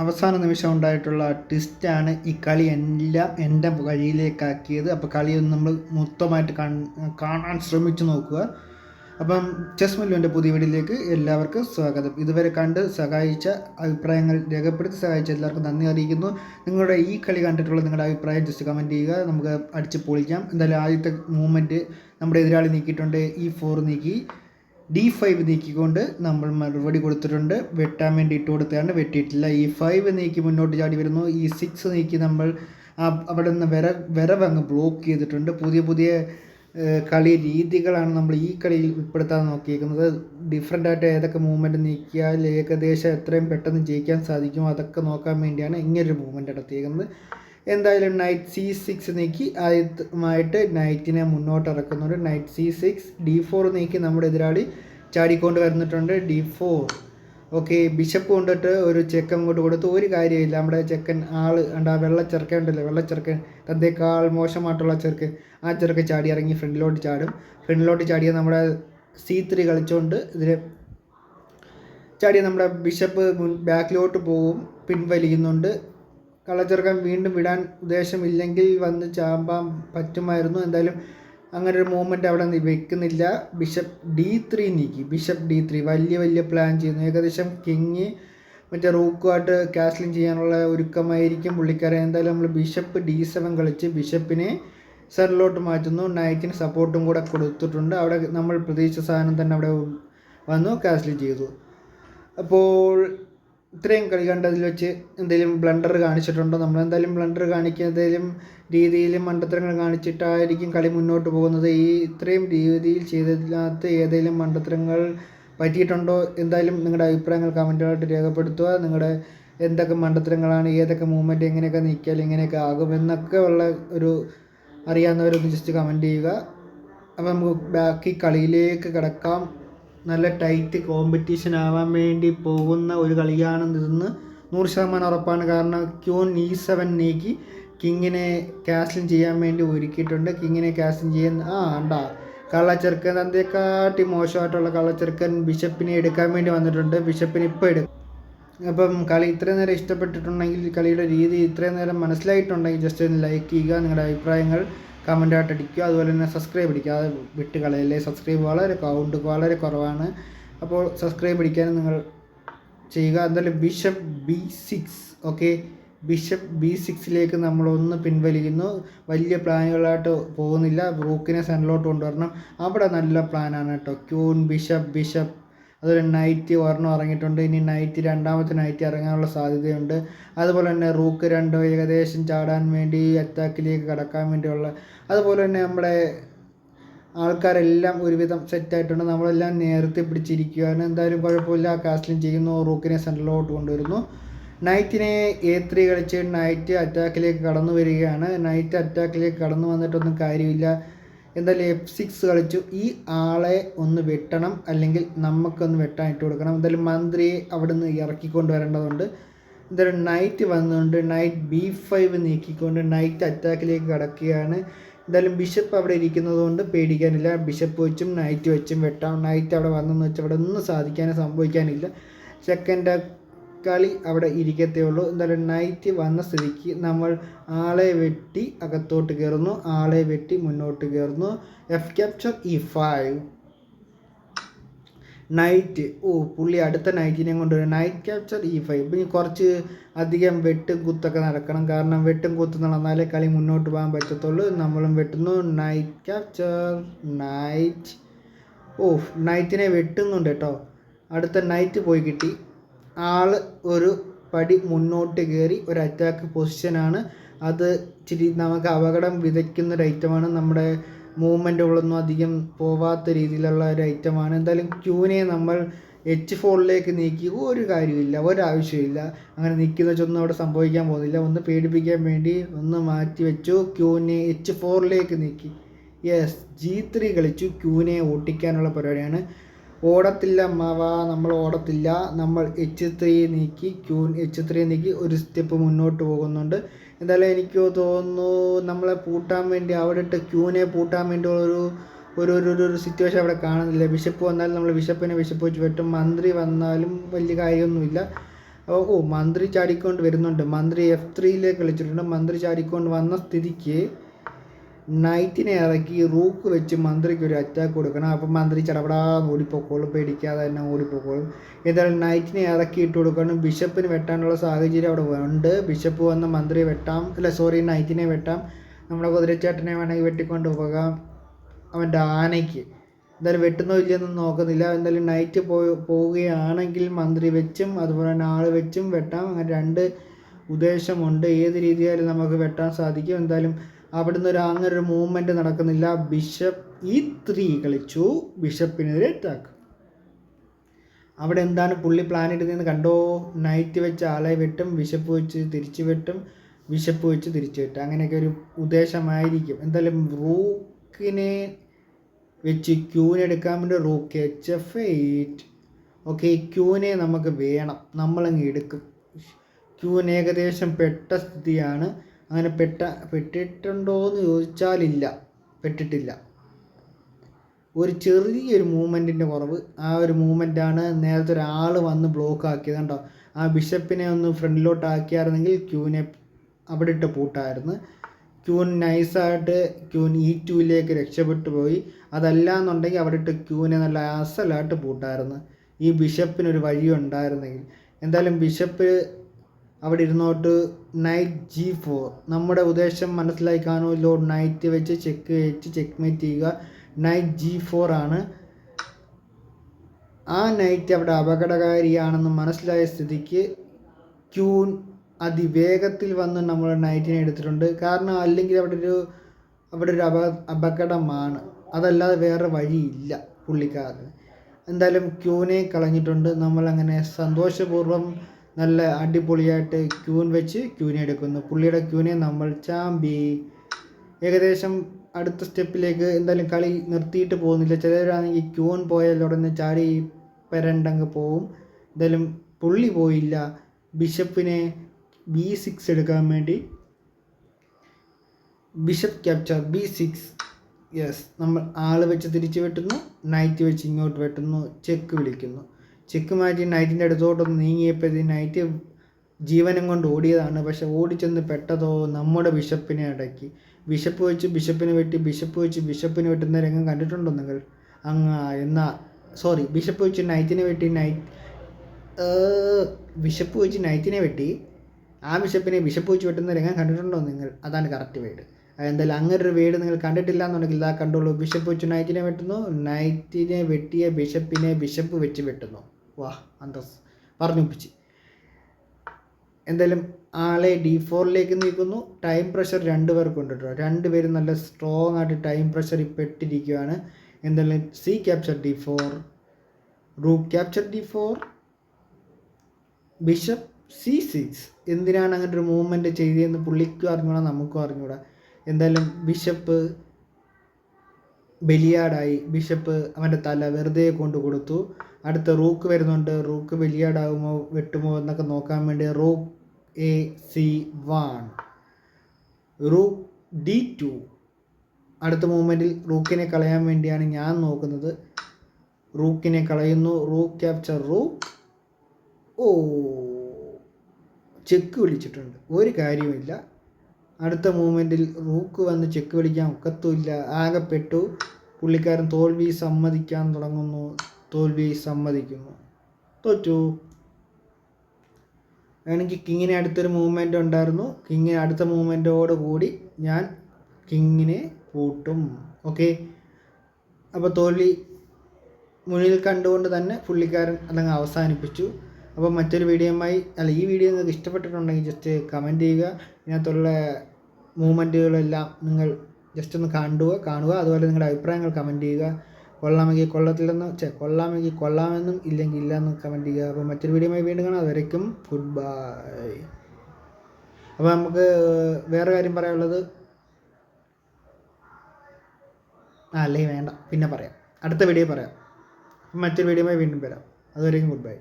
അവസാന നിമിഷം ഉണ്ടായിട്ടുള്ള ട്വിസ്റ്റാണ് ഈ കളി എല്ലാം എന്റെ കഴിയിലേക്കാക്കിയത് അപ്പോൾ കളിയൊന്ന് നമ്മൾ മൊത്തമായിട്ട് കാണാൻ ശ്രമിച്ചു നോക്കുക. അപ്പം ചെസ് മല്ലുവിന്റെ പുതിയ വീഡിയോയിലേക്ക് എല്ലാവർക്കും സ്വാഗതം. ഇതുവരെ കണ്ട് സഹായിച്ച അഭിപ്രായങ്ങൾ രേഖപ്പെടുത്തി സഹായിച്ച എല്ലാവർക്കും നന്ദി അറിയിക്കുന്നു. നിങ്ങളുടെ ഈ കളി കണ്ടിട്ടുള്ള നിങ്ങളുടെ അഭിപ്രായം ജസ്റ്റ് കമന്റ് ചെയ്യുക. നമുക്ക് അടിച്ച് പൊളിക്കാം. എന്തായാലും ആദ്യത്തെ മൂവ്മെന്റ് നമ്മുടെ എതിരാളി നീക്കിയിട്ടുണ്ട്. ഈ ഫോർ നീക്കി. ഡി ഫൈവ് നീക്കിക്കൊണ്ട് നമ്മൾ മറുപടി കൊടുത്തിട്ടുണ്ട്. വെട്ടാൻ വേണ്ടി ഇട്ട് കൊടുത്തതാണ്. വെട്ടിയിട്ടില്ല. ഈ ഫൈവ് നീക്കി മുന്നോട്ട് ചാടി വരുന്നു. ഈ സിക്സ് നീക്കി നമ്മൾ അവിടെ നിന്ന് വിര വിരവ് ബ്ലോക്ക് ചെയ്തിട്ടുണ്ട്. പുതിയ പുതിയ കളി രീതികളാണ് നമ്മൾ ഈ കളിയിൽ ഉൾപ്പെടുത്താൻ നോക്കിയിരിക്കുന്നത്. ഡിഫറെന്റ് ആയിട്ട് ഏതൊക്കെ മൂവ്മെന്റ് നീക്കിയാൽ ഏകദേശം എത്രയും പെട്ടെന്ന് ജയിക്കാൻ സാധിക്കും അതൊക്കെ നോക്കാൻ വേണ്ടിയാണ് ഇങ്ങനൊരു മൂവ്മെന്റ് നടത്തിയിരിക്കുന്നത്. എന്തായാലും നൈറ്റ് സി സിക്സ് നീക്കി ആദ്യമായിട്ട് നൈറ്റിനെ മുന്നോട്ട് ഇറക്കുന്നുണ്ട് knight C six D four നീക്കി നമ്മുടെ എതിരാളി ചാടിക്കൊണ്ട് വരുന്നിട്ടുണ്ട് ഡി ഫോർ ഓക്കെ ബിഷപ്പ് കൊണ്ടിട്ട് ഒരു ചെക്കൻ അങ്ങോട്ട് കൊടുത്ത് ഒരു കാര്യമില്ല നമ്മുടെ ചെക്കൻ ആൾ ഉണ്ടാ വെള്ള ചെറുക്കൻ ഉണ്ടല്ലോ വെള്ള ചെറുക്കൻ തന്തേക്കാൾ മോശമായിട്ടുള്ള ചെറുക്കൻ ആ ചെറുക്കൻ ചാടി ഇറങ്ങി ഫ്രണ്ടിലോട്ട് ചാടും. ഫ്രണ്ടിലോട്ട് ചാടിയ നമ്മുടെ സി ത്രീ കളിച്ചുകൊണ്ട് ഇതിൽ ചാടിയ നമ്മുടെ ബിഷപ്പ് മുൻ ബാക്കിലോട്ട് പോവും പിൻവലിക്കുന്നുണ്ട്. കള്ളച്ചെറുക്കൻ വീണ്ടും വിടാൻ ഉദ്ദേശമില്ലെങ്കിൽ വന്ന് ചാമ്പാൻ പറ്റുമായിരുന്നു. എന്തായാലും അങ്ങനെ ഒരു മൂവ്മെന്റ് അവിടെ വെക്കുന്നില്ല. ബിഷപ്പ് ഡി ത്രീ നീക്കി. ബിഷപ്പ് ഡി ത്രീ വലിയ വലിയ പ്ലാൻ ചെയ്യുന്നു. ഏകദേശം കിങ് മറ്റേ റൂക്കുമായിട്ട് കാസ്ലിംഗ് ചെയ്യാനുള്ള ഒരുക്കമായിരിക്കും പുള്ളിക്കാരൻ. എന്തായാലും നമ്മൾ ബിഷപ്പ് ഡി സെവൻ കളിച്ച് ബിഷപ്പിനെ സെറിലോട്ട് മാറ്റുന്നു. നൈറ്റിന് സപ്പോർട്ടും കൂടെ കൊടുത്തിട്ടുണ്ട്. അവിടെ നമ്മൾ പ്രതീക്ഷിച്ച സാധനം തന്നെ അവിടെ വന്നു കാസ്ലിംഗ് ചെയ്തു. അപ്പോൾ ഇത്രയും കളി കണ്ടതിൽ വെച്ച് എന്തെങ്കിലും ബ്ലണ്ടർ കാണിച്ചിട്ടുണ്ടോ? നമ്മൾ എന്തായാലും ബ്ലണ്ടർ കാണിക്കുന്നതിലും രീതിയിലും മണ്ടത്തരങ്ങൾ കാണിച്ചിട്ടായിരിക്കും കളി മുന്നോട്ട് പോകുന്നത്. ഈ ഇത്രയും രീതിയിൽ ചെയ്തതിനകത്ത് ഏതെങ്കിലും മണ്ടത്തരങ്ങൾ പറ്റിയിട്ടുണ്ടോ? എന്തായാലും നിങ്ങളുടെ അഭിപ്രായങ്ങൾ കമന്റുകളായിട്ട് രേഖപ്പെടുത്തുക. നിങ്ങളുടെ എന്തൊക്കെ മണ്ടത്തരങ്ങളാണ് ഏതൊക്കെ മൂവ്മെന്റ് എങ്ങനെയൊക്കെ നീക്കിയാൽ ഇങ്ങനെയൊക്കെ ആകും എന്നൊക്കെ ഉള്ള ഒരു അറിയാവുന്നവരൊന്ന് ജസ്റ്റ് കമന്റ് ചെയ്യുക. അപ്പോൾ നമുക്ക് ബാക്കി കളിയിലേക്ക് കിടക്കാം. നല്ല ടൈറ്റ് കോമ്പറ്റീഷൻ ആവാൻ വേണ്ടി പോകുന്ന ഒരു കളിയാണെന്ന് നൂറ് ശതമാനം ഉറപ്പാണ്. കാരണം ക്യൂൻ ഇ സെവൻ നീക്കി കിങ്ങിനെ കാസ്ലിംഗ് ചെയ്യാൻ വേണ്ടി ഒരുക്കിയിട്ടുണ്ട്. കിങ്ങിനെ കാസ്ലിംഗ് ചെയ്യുന്ന ആ ഉണ്ടാ കള്ളച്ചെറുക്കൻ തന്തേക്കാട്ടി മോശമായിട്ടുള്ള കള്ളച്ചെറുക്കൻ ബിഷപ്പിനെ എടുക്കാൻ വേണ്ടി വന്നിട്ടുണ്ട്. ബിഷപ്പിനെ ഇപ്പോൾ എടുക്കും അപ്പം കളി ഇത്രയും നേരം ഇഷ്ടപ്പെട്ടിട്ടുണ്ടെങ്കിൽ കളിയുടെ രീതി ഇത്രയും നേരം മനസ്സിലായിട്ടുണ്ടെങ്കിൽ ജസ്റ്റ് ഒന്ന് ലൈക്ക് ചെയ്യുക നിങ്ങളുടെ അഭിപ്രായങ്ങൾ. കമന്റായിട്ട് അടിക്കുക. അതുപോലെ തന്നെ സബ്സ്ക്രൈബ് അടിക്കുക. അത് വിട്ട് കളയല്ലേ? സബ്സ്ക്രൈബ് വളരെ കൗണ്ട് വളരെ കുറവാണ്. അപ്പോൾ സബ്സ്ക്രൈബ് അടിക്കാനും നിങ്ങൾ ചെയ്യുക. എന്തായാലും bishop B six okay bishop B സിക്സിലേക്ക് നമ്മളൊന്ന് പിൻവലിക്കുന്നു. വലിയ പ്ലാനുകളായിട്ട് പോകുന്നില്ല. ബ്രൂക്കിനെ സെന്റിലോട്ട് കൊണ്ടുവരണം. അവിടെ നല്ല പ്ലാനാണ് കേട്ടോ. Queen bishop bishop. അതുപോലെ നൈറ്റ് ഒരെണ്ണം ഇറങ്ങിയിട്ടുണ്ട്. ഇനി നൈറ്റ് രണ്ടാമത്തെ നൈറ്റ് ഇറങ്ങാനുള്ള സാധ്യതയുണ്ട്. അതുപോലെ തന്നെ റൂക്ക് രണ്ട് ഏകദേശം ചാടാൻ വേണ്ടി അറ്റാക്കിലേക്ക് കടക്കാൻ വേണ്ടിയുള്ള അതുപോലെ തന്നെ നമ്മുടെ ആൾക്കാരെല്ലാം ഒരുവിധം സെറ്റായിട്ടുണ്ട് നമ്മളെല്ലാം നേരത്തെ പിടിച്ചിരിക്കുകയാണ്. എന്തായാലും കുഴപ്പമില്ല. കാസ്റ്റിംഗ് ചെയ്യുന്നു. റൂക്കിനെ സെന്ററിലോട്ട് കൊണ്ടുവരുന്നു. നൈറ്റിനെ എ ത്രീ കളിച്ച് നൈറ്റ് അറ്റാക്കിലേക്ക് കടന്നു വരികയാണ്. നൈറ്റ് അറ്റാക്കിലേക്ക് കടന്നു വന്നിട്ടൊന്നും കാര്യമില്ല. എന്തായാലും എഫ് സിക്സ് കളിച്ചു. ഈ ആളെ ഒന്ന് വെട്ടണം അല്ലെങ്കിൽ നമുക്കൊന്ന് വെട്ടാൻ ഇട്ട് കൊടുക്കണം. എന്തായാലും മന്ത്രിയെ അവിടെ നിന്ന് ഇറക്കിക്കൊണ്ട് വരേണ്ടതുണ്ട്. എന്തായാലും നൈറ്റ് വന്നുകൊണ്ട് നൈറ്റ് ബി ഫൈവ് നീക്കിക്കൊണ്ട് നൈറ്റ് അറ്റാക്കിലേക്ക് കടക്കുകയാണ്. എന്തായാലും ബിഷപ്പ് അവിടെ ഇരിക്കുന്നത് കൊണ്ട് പേടിക്കാനില്ല. ബിഷപ്പ് വെച്ചും നൈറ്റ് വെച്ചും വെട്ടാം. നൈറ്റ് അവിടെ വന്നെന്ന് വെച്ചാൽ അവിടെ ഒന്നും സാധിക്കാനും സംഭവിക്കാനില്ല. സെക്കൻഡ് കളി അവിടെ ഇരിക്കത്തേ ഉള്ളൂ. എന്തായാലും നൈറ്റ് വന്ന സ്ഥിതിക്ക് നമ്മൾ ആളെ വെട്ടി അകത്തോട്ട് കയറുന്നു. ആളെ വെട്ടി മുന്നോട്ട് കയറുന്നു. F capture E five knight ഓ പുള്ളി അടുത്ത നൈറ്റിനെ കൊണ്ടുവരും. നൈറ്റ് ക്യാപ്ചർ ഇ ഫൈവ് ഇനി കുറച്ച് അധികം വെട്ടും കുത്തൊക്കെ നടക്കണം. കാരണം വെട്ടും കുത്ത് നടന്നാലേ കളി മുന്നോട്ട് പോകാൻ പറ്റത്തുള്ളൂ. നമ്മളും വെട്ടുന്നു. നൈറ്റ് ക്യാപ്ചർ നൈറ്റ് ഓ നൈറ്റിനെ വെട്ടുന്നുണ്ട് കേട്ടോ. അടുത്ത നൈറ്റ് പോയി കിട്ടി. ആൾ ഒരു പടി മുന്നോട്ട് കയറി ഒരു അറ്റാക്ക് പൊസിഷനാണ് അത് ഇച്ചിരി നമുക്ക് അപകടം വിതയ്ക്കുന്ന ഒരു ഐറ്റമാണ് നമ്മുടെ മൂവ്മെന്റുകളൊന്നും അധികം പോവാത്ത രീതിയിലുള്ള ഒരു ഐറ്റമാണ് എന്തായാലും ക്യൂനെ നമ്മൾ എച്ച് ഫോറിലേക്ക് നീക്കി ഒരു കാര്യമില്ല ഒരാവശ്യമില്ല അങ്ങനെ നീക്കുന്ന വെച്ചൊന്നും അവിടെ സംഭവിക്കാൻ പോകുന്നില്ല. ഒന്ന് പേടിപ്പിക്കാൻ വേണ്ടി ഒന്ന് മാറ്റി വെച്ചു. ക്യൂനെ എച്ച് ഫോറിലേക്ക് നീക്കി. യെസ് ജി ത്രീ കളിച്ചു. ക്യൂനെ ഓട്ടിക്കാനുള്ള പരിപാടിയാണ്. ഓടത്തില്ല അമ്മാവ നമ്മൾ ഓടത്തില്ല. നമ്മൾ എച്ച് ത്രീ നീക്കി ക്യൂ എച്ച് ത്രീ നീക്കി ഒരു സ്റ്റെപ്പ് മുന്നോട്ട് പോകുന്നുണ്ട്. എന്തായാലും എനിക്ക് തോന്നുന്നു നമ്മളെ പൂട്ടാൻ വേണ്ടി അവിടെ ഇട്ട് ക്യൂവിനെ പൂട്ടാൻ വേണ്ടി ഒരു ഒരു ഒരു ഒരു- സിറ്റുവേഷൻ അവിടെ കാണുന്നില്ല. ബിഷപ്പ് വന്നാലും നമ്മൾ ബിഷപ്പിനെ ബിഷപ്പ് വെച്ച് വെട്ടും. മന്ത്രി വന്നാലും വലിയ കാര്യമൊന്നുമില്ല. ഓ ഓ മന്ത്രി ചാടിക്കൊണ്ട് വരുന്നുണ്ട്. മന്ത്രി എഫ് ത്രീയിലേക്ക് കളിച്ചിട്ടുണ്ട്. മന്ത്രി ചാടിക്കൊണ്ട് വന്ന സ്ഥിതിക്ക് നൈറ്റിനെ ഇറക്കി റൂക്ക് വെച്ച് മന്ത്രിക്ക് ഒരു അറ്റാക്ക് കൊടുക്കണം. അപ്പം മന്ത്രി ചടപടാന്ന് ഓടിപ്പോക്കോളും പേടിക്കാതെ തന്നെ ഓടിപ്പോക്കോളും. എന്തായാലും നൈറ്റിനെ ഇറക്കി ഇട്ട് കൊടുക്കണം. ബിഷപ്പിന് വെട്ടാനുള്ള സാഹചര്യം അവിടെ ഉണ്ട്. ബിഷപ്പ് വന്ന് മന്ത്രിയെ വെട്ടാം. അല്ല സോറി നൈറ്റിനെ വെട്ടാം. നമ്മുടെ കുതിരച്ചേട്ടനെ വേണമെങ്കിൽ വെട്ടിക്കൊണ്ട് പോകാം. അവന്റെ ആനയ്ക്ക്. എന്തായാലും വെട്ടുന്നോ ഇല്ലയെന്നൊന്നും നോക്കുന്നില്ല. എന്തായാലും നൈറ്റ് പോയി പോവുകയാണെങ്കിൽ മന്ത്രി വെച്ചും അതുപോലെ തന്നെ ആൾ വെച്ചും വെട്ടാം. അങ്ങനെ രണ്ട് ഉദ്ദേശമുണ്ട്. ഏത് രീതിയായാലും നമുക്ക് വെട്ടാൻ സാധിക്കും. എന്തായാലും അവിടുന്ന് ഒരു അങ്ങനെ ഒരു മൂവ്മെന്റ് നടക്കുന്നില്ല. ബിഷപ്പ് ഈ ത്രീ കളിച്ചു. ബിഷപ്പിനെതിരെ അറ്റാക്ക് അവിടെ എന്താണ് പുള്ളി പ്ലാൻ ഇടുന്നതെന്ന് കണ്ടോ? നൈറ്റ് വെച്ച് ആളെ വെട്ടും ബിഷപ്പ് വെച്ച് തിരിച്ച് വെട്ടും ബിഷപ്പ് വെച്ച് തിരിച്ച് വെട്ടും. അങ്ങനെയൊക്കെ ഒരു ഉദ്ദേശമായിരിക്കും. എന്തായാലും റൂക്കിനെ വെച്ച് ക്യൂനെടുക്കാൻ വേണ്ടി rook H F eight okay ക്യൂനെ നമുക്ക് വേണം. നമ്മളങ്ങ് എടുക്കും. ക്യൂവിന് ഏകദേശം പെട്ട സ്ഥിതിയാണ്. അങ്ങനെ പെട്ട പെട്ടിട്ടുണ്ടോ എന്ന് ചോദിച്ചാലില്ല. പെട്ടിട്ടില്ല. ഒരു ചെറിയൊരു മൂവ്മെന്റിന്റെ കുറവ്. ആ ഒരു മൂവ്മെന്റാണ് നേരത്തെ ഒരാൾ വന്ന് ബ്ലോക്ക് ആക്കിയത് കണ്ടോ? ആ ബിഷപ്പിനെ ഒന്ന് ഫ്രണ്ടിലോട്ട് ആക്കിയായിരുന്നെങ്കിൽ ക്യൂവിനെ അവിടെ ഇട്ട് പൂട്ടായിരുന്നു. ക്യൂൻ നൈസായിട്ട് ക്യൂൻ ഇ ടുവിലേക്ക് രക്ഷപ്പെട്ടു പോയി. അതല്ല എന്നുണ്ടെങ്കിൽ അവിടെ ഇട്ട് ക്യൂവിനെ നല്ല അസലായിട്ട് പൂട്ടായിരുന്നു. ഈ ബിഷപ്പിനൊരു വഴി ഉണ്ടായിരുന്നെങ്കിൽ എന്തായാലും ബിഷപ്പ് അവിടെ ഇരുന്നോട്ട് നൈറ്റ് ജി ഫോർ നമ്മുടെ ഉദ്ദേശം മനസ്സിലായി കാണുമല്ലോ നൈറ്റ് വെച്ച് ചെക്ക് വെച്ച് ചെക്ക് മേറ്റ് ചെയ്യുക. നൈറ്റ് ജി ഫോർ ആണ്. ആ നൈറ്റ് അവിടെ അപകടകാരിയാണെന്ന് മനസ്സിലായ സ്ഥിതിക്ക് ക്യൂൻ അതിവേഗത്തിൽ വന്ന് നമ്മൾ നൈറ്റിനെ എടുത്തിട്ടുണ്ട്. കാരണം അല്ലെങ്കിൽ അവിടെ ഒരു അവിടെ ഒരു അപ അപകടമാണ്. അതല്ലാതെ വേറെ വഴിയില്ല പുള്ളിക്കാരന്. എന്തായാലും ക്യൂനെ കളഞ്ഞിട്ടുണ്ട്. നമ്മളങ്ങനെ സന്തോഷപൂർവം നല്ല അടിപൊളിയായിട്ട് ക്യൂൻ വെച്ച് ക്യൂനെ എടുക്കുന്നു. പുള്ളിയുടെ ക്യൂനെ നമ്മൾ ചാമ്പി. ഏകദേശം അടുത്ത സ്റ്റെപ്പിലേക്ക് എന്തായാലും കളി നിർത്തിയിട്ട് പോകുന്നില്ല. ചിലരാണെങ്കിൽ ക്യൂൻ പോയാൽ ഉടനെ ചാടി പെരണ്ടങ്ങ് പോവും. എന്തായാലും പുള്ളി പോയില്ല. ബിഷപ്പിനെ ബി സിക്സ് എടുക്കാൻ വേണ്ടി. Bishop capture B six yes നമ്മൾ ആൾ വെച്ച് തിരിച്ച് വെട്ടുന്നു. നൈറ്റ് വെച്ച് ഇങ്ങോട്ട് വെട്ടുന്നു. ചെക്ക് വിളിക്കുന്നു. ചെക്ക് മാറ്റി നൈറ്റിന്റെ അടുത്തോട്ടൊന്ന് ഈ നൈറ്റ് ജീവനം കൊണ്ട് ഓടിയതാണ്. പക്ഷെ ഓടിച്ചെന്ന് പെട്ടതോ നമ്മുടെ ബിഷപ്പിനെ അടക്കി. ബിഷപ്പ് വെച്ച് ബിഷപ്പിനെ വെട്ടി ബിഷപ്പ് വെച്ച് ബിഷപ്പിനെ വെട്ടുന്ന രംഗം കണ്ടിട്ടുണ്ടോ നിങ്ങൾ? അങ്ങ് എന്നാ സോറി ബിഷപ്പ് വെച്ച് നൈറ്റിനെ വെട്ടി നൈറ്റ് ബിഷപ്പ് വെച്ച് നൈറ്റിനെ വെട്ടി ആ ബിഷപ്പിനെ ബിഷപ്പ് വെച്ച് വെട്ടുന്ന രംഗം കണ്ടിട്ടുണ്ടോ നിങ്ങൾ? അതാണ് കറക്റ്റ് വേഡ് എന്തായാലും അങ്ങനെ ഒരു വീട് നിങ്ങൾ കണ്ടിട്ടില്ല എന്നുണ്ടെങ്കിൽ ഇതാ കണ്ടുള്ളൂ ബിഷപ്പ് വെച്ച് നൈറ്റിനെ വെട്ടുന്നു. നൈറ്റിനെ വെട്ടിയ ബിഷപ്പിനെ ബിഷപ്പ് വെച്ച് വെട്ടുന്നു. വാ അന്തസ്. പറഞ്ഞൊപ്പിച്ച് എന്തായാലും ആളെ ഡി ഫോറിലേക്ക് നീക്കുന്നു. ടൈം പ്രഷർ രണ്ട് പേർക്കുണ്ട് കേട്ടോ. രണ്ടുപേരും നല്ല സ്ട്രോങ് ആയിട്ട് ടൈം പ്രഷർ ഇപ്പോൾ ഇട്ടിരിക്കുകയാണ് എന്തായാലും C capture D four rook capture D four bishop C six എന്തിനാണ് അങ്ങനെ ഒരു മൂവ്മെന്റ് ചെയ്തതെന്ന് പുള്ളിക്കും അറിഞ്ഞൂടാ നമുക്കും അറിഞ്ഞൂടാ. എന്തായാലും ബിഷപ്പ് ബലിയാടായി. ബിഷപ്പ് അവന്റെ തല വെറുതെ കൊണ്ട് കൊടുത്തു. അടുത്ത റൂക്ക് വരുന്നുണ്ട്. റൂക്ക് ബലിയാടാകുമോ വെട്ടുമോ എന്നൊക്കെ നോക്കാൻ വേണ്ടി rook A C one. Rook D two. അടുത്ത മൂമെന്റിൽ റൂക്കിനെ കളയാൻ വേണ്ടിയാണ് ഞാൻ നോക്കുന്നത്. റൂക്കിനെ കളയുന്നു. Rook capture rook. ഓ ചെക്ക് വിളിച്ചിട്ടുണ്ട്. ഒരു കാര്യവുമില്ല. അടുത്ത മൂമെന്റിൽ റൂക്ക് വന്ന് ചെക്ക് വിളിക്കാൻ ഒക്കത്തുമില്ല. ആകെപ്പെട്ടു. പെട്ടു പുള്ളിക്കാരൻ തോൽവി സമ്മതിക്കാൻ തുടങ്ങുന്നു. തോൽവി സമ്മതിക്കുന്നു. തോറ്റു. എനിക്ക് കിങ്ങിനെ അടുത്തൊരു മൂവ്മെന്റ് ഉണ്ടായിരുന്നു. കിങ്ങിന് അടുത്ത മൂവ്മെന്റോട് കൂടി ഞാൻ കിങ്ങിനെ പൂട്ടും. ഓക്കെ. അപ്പോൾ തോൽവി മുന്നിൽ കണ്ടുകൊണ്ട് തന്നെ പുള്ളിക്കാരൻ അതങ്ങ് അവസാനിപ്പിച്ചു. അപ്പോൾ മറ്റൊരു വീഡിയോയുമായി അല്ല ഈ വീഡിയോ നിങ്ങൾക്ക് ഇഷ്ടപ്പെട്ടിട്ടുണ്ടെങ്കിൽ ജസ്റ്റ് കമന്റ് ചെയ്യുക. ഇതിനകത്തുള്ള മൂവ്മെന്റുകളെല്ലാം നിങ്ങൾ ജസ്റ്റ് ഒന്ന് കണ്ടുക കാണുക. അതുപോലെ നിങ്ങളുടെ അഭിപ്രായങ്ങൾ കമന്റ് ചെയ്യുക. കൊള്ളാമെങ്കിൽ കൊള്ളത്തില്ലെന്ന് ചെ കൊള്ളാമെങ്കിൽ കൊള്ളാമെന്നും ഇല്ലെങ്കിൽ ഇല്ല എന്ന് കമന്റ് ചെയ്യുക. അപ്പോൾ മറ്റൊരു വീഡിയോയുമായി വീണ്ടും കാണാം. അതുവരയ്ക്കും ഗുഡ് ബൈ അപ്പോൾ നമുക്ക് വേറെ കാര്യം പറയാനുള്ളത്. ആ അല്ലെങ്കിൽ വേണ്ട. പിന്നെ പറയാം. അടുത്ത വീഡിയോ പറയാം. മറ്റൊരു വീഡിയോയുമായി വീണ്ടും വരാം. അതുവരെയും ഗുഡ് ബൈ